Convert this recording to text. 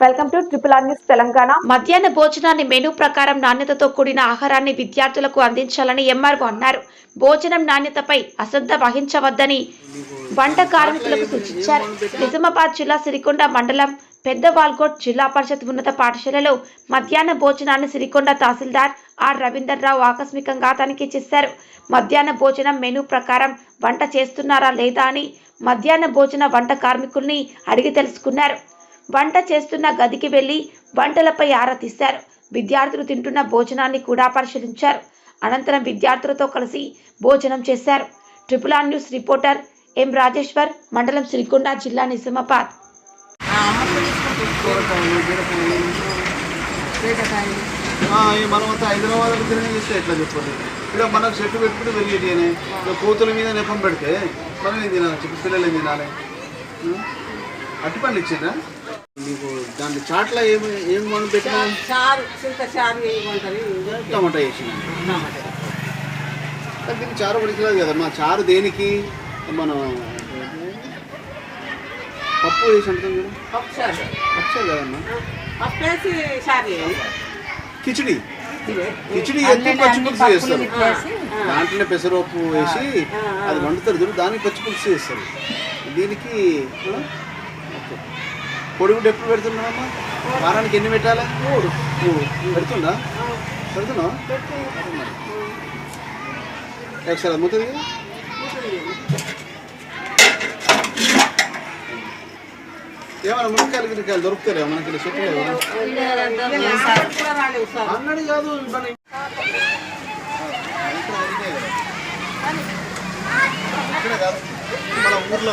Welcome to triple R news Telangana. మధ్యాహ్న భోజనాన్ని menu ప్రకారం నాణ్యతతో కూడిన ఆహారాన్ని విద్యార్థులకు అందించాలని ఎంఆర్ఓ అన్నారు. భోజనం నాణ్యతపై అశ్రద్ధ వహించవద్దని వంట కార్మికులకు సూచించారు. నిజామాబాద్ జిల్లా సిరికొండ మండలం పెద్ద వాల్కోట్ జిల్లా పరిషత్ ఉన్నత పాఠశాలలో మధ్యాహ్న భోజనాన్ని సిరికొండ తహసీల్దార్ ఆర్ రవీందర్ రావు ఆకస్మికంగా తనిఖీ చేశారు. మధ్యాహ్న భోజనం మెనూ ప్రకారం వంట చేస్తున్నారా లేదా అని మధ్యాహ్న భోజన వంట కార్మికుల్ని అడిగి తెలుసుకున్నారు. వంట చేస్తున్న గదికి వెళ్ళి వంటలపై ఆరా తీశారు. విద్యార్థులు తింటున్న భోజనాన్ని కూడా పరిశీలించారు. అనంతరం విద్యార్థులతో కలిసి భోజనం చేశారు. Triple R news reporter M Rajeshwar మండలం సిరికొండ జిల్లా నిజామాబాద్. మనమంతా హైదరాబాద్ తిరిగి చేస్తే ఎట్లా చెప్పండి? ఇక్కడ మనకు చెట్టు పెట్టుకుని వెళ్ళేటి అని ఇక కోతుల మీద నెపం పెడితే మనం ఏం తినాలి? చెప్పి పిల్లలు ఏం తినాలి? అట్టి పనులు ఇచ్చిందా మీకు దాంట్లో చాట్ల ఏమి ఏం మనం పెట్టినా? చారు చింత చారు వేయమంటారు టమాటా వేసిన. దీనికి చారు పడిచలేదు కదా మా చారు దేనికి? మనం పప్పు వేసి అంటాం కదా. పప్పు చారు. పచ్చే కదమ్మా. పప్పు వేసి చారు కిచిడి. కిచిడి. ఎత్తి పచ్చి పులుసు చేస్తారు. దాంట్లోనే పెసరపప్పు వేసి అది వండుతారు దానికి పచ్చి పులుసు చేస్తారు. దీనికి ఓకే. పొడిగుడ్డు ఎప్పుడు పెడుతున్నావమ్మా వారానికి ఎన్ని పెట్టాలి? మూడు. మూడు. పెడుతుందా? పెడుతున్నావు? ఒకసారి అమ్ముతుంది ఏమైనా మునక్కాయలు గిన్నెకాయలు దొరుకుతారా మనకి చెట్లు అన్నది కాదు ఇక్కడే కాదు. మన ఊర్లో